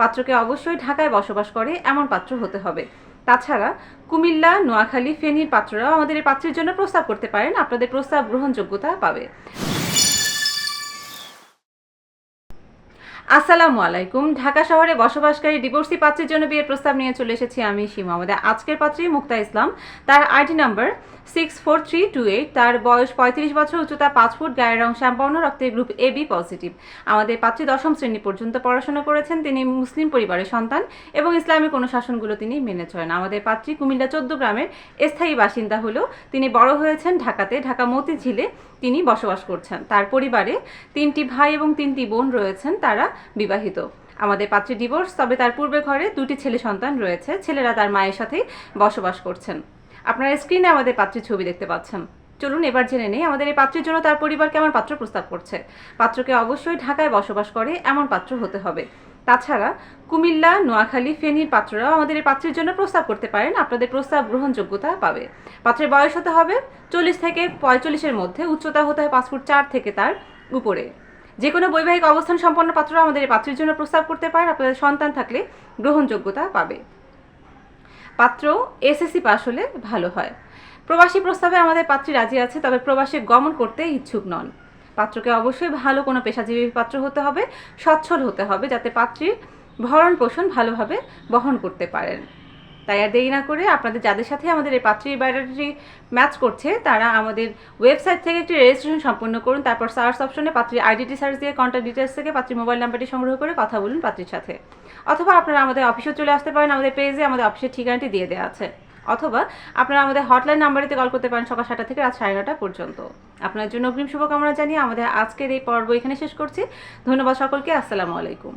পাত্রকে অবশ্যই ঢাকায় বসবাস করে, এমন পাত্র হতে হবে। তাছাড়া, কুমিল্লা, নোয়াখালী, ফেনীর পাত্ররাও আমাদের এই পাত্রের জন্য প্রস্তাব করতে পারেন। আপনাদের প্রস্তাব গ্রহণযোগ্যতা পাবে। আসসালামু আলাইকুম। ঢাকা শহরে বসবাসকারী ডিভোর্সি পাত্রের জন্য বিয়ের প্রস্তাব নিয়ে চলে এসেছি আমি সীমা। আমাদের আজকের পাত্রী মুক্তা ইসলাম। তার ID number six four three two eight তার বয়স পঁয়ত্রিশ বছর, উচ্চতা পাঁচ ফুট, গায়ের রং শ্যামবর্ণ রক্তের গ্রুপ এ বি পজিটিভ আমাদের পাত্রী দশম শ্রেণি পর্যন্ত পড়াশোনা করেছেন। তিনি মুসলিম পরিবারের সন্তান এবং ইসলামিক অনুশাসনগুলো তিনি মেনে চলেন। আমাদের পাত্রী কুমিল্লা চোদ্দ গ্রামের স্থায়ী বাসিন্দা হলেও তিনি বড় হয়েছেন ঢাকাতে। ঢাকা মতিঝিলে তিনি বসবাস করছেন। তার পরিবারে তিনটি ভাই এবং তিনটি বোন রয়েছেন। তারা বিবাহিত। আমাদের পাত্রী ডিভোর্স, তবে তার পূর্বে ঘরে দুটি ছেলে সন্তান রয়েছে। ছেলেরা তার মায়ের সাথেই বসবাস করছেন। আপনারা স্ক্রিনে আমাদের পাত্রীর ছবি দেখতে পাচ্ছেন। চলুন এবার জেনে নেই আমাদের এই পাত্রের জন্য তার পরিবার কেমন পাত্র প্রস্তাব করছে। পাত্রকে অবশ্যই ঢাকায় বসবাস করে এমন পাত্র হতে হবে। তাছাড়া কুমিল্লা, নোয়াখালী, ফেনীর পাত্ররাও আমাদের এই পাত্রের জন্য প্রস্তাব করতে পারেন। আপনাদের প্রস্তাব গ্রহণযোগ্যতা পাবে। পাত্রের বয়স হতে হবে চল্লিশ থেকে পঁয়তাল্লিশের মধ্যে। উচ্চতা হতে হবে পাঁচ ফুট চার থেকে তার উপরে। যে কোনো বৈবাহিক অবস্থান সম্পন্ন পাত্ররা আমাদের এই পাত্রের জন্য প্রস্তাব করতে পারেন আপনাদের সন্তান থাকলে গ্রহণযোগ্যতা পাবে। পাত্র এসএসসি পাশ হলে ভালো হয়। প্রবাসী প্রস্তাবে আমাদের পাত্রী রাজি আছে, তবে প্রবাসে গমন করতে ইচ্ছুক নন। পাত্রকে অবশ্যই ভালো কোনো পেশাজীবী পাত্র হতে হবে, সচ্ছল হতে হবে, যাতে পাত্রীর ভরণ পোষণ ভালোভাবে বহন করতে পারেন। তাই আর দেরি না করে আপনাদের যাদের সাথে আমাদের এই পাত্রীর বায়োডাটাটি ম্যাচ করছে, তারা আমাদের ওয়েবসাইট থেকে একটি রেজিস্ট্রেশন সম্পন্ন করুন, তারপর সার্চ অপশনে পাত্রীর আইডিটি সার্চ দিয়ে কন্ট্যাক্ট ডিটেলস থেকে পাত্রীর মোবাইল নাম্বারটি সংগ্রহ করে কথা বলুন পাত্রীর সাথে। অথবা আপনারা আমাদের অফিসে চলে আসতে পারেন, আমাদের পেজে আমাদের অফিসের ঠিকানাটি দিয়ে দেওয়া আছে। অথবা আপনারা আমাদের হটলাইন নাম্বারিতে কল করতে পারেন সকাল সাতটা থেকে রাত সাড়ে নটা পর্যন্ত। আপনার জন্য অগ্রিম শুভকামনা জানিয়ে আমাদের আজকের এই পর্ব এখানে শেষ করছি। ধন্যবাদ সকলকে, আসসালামু আলাইকুম।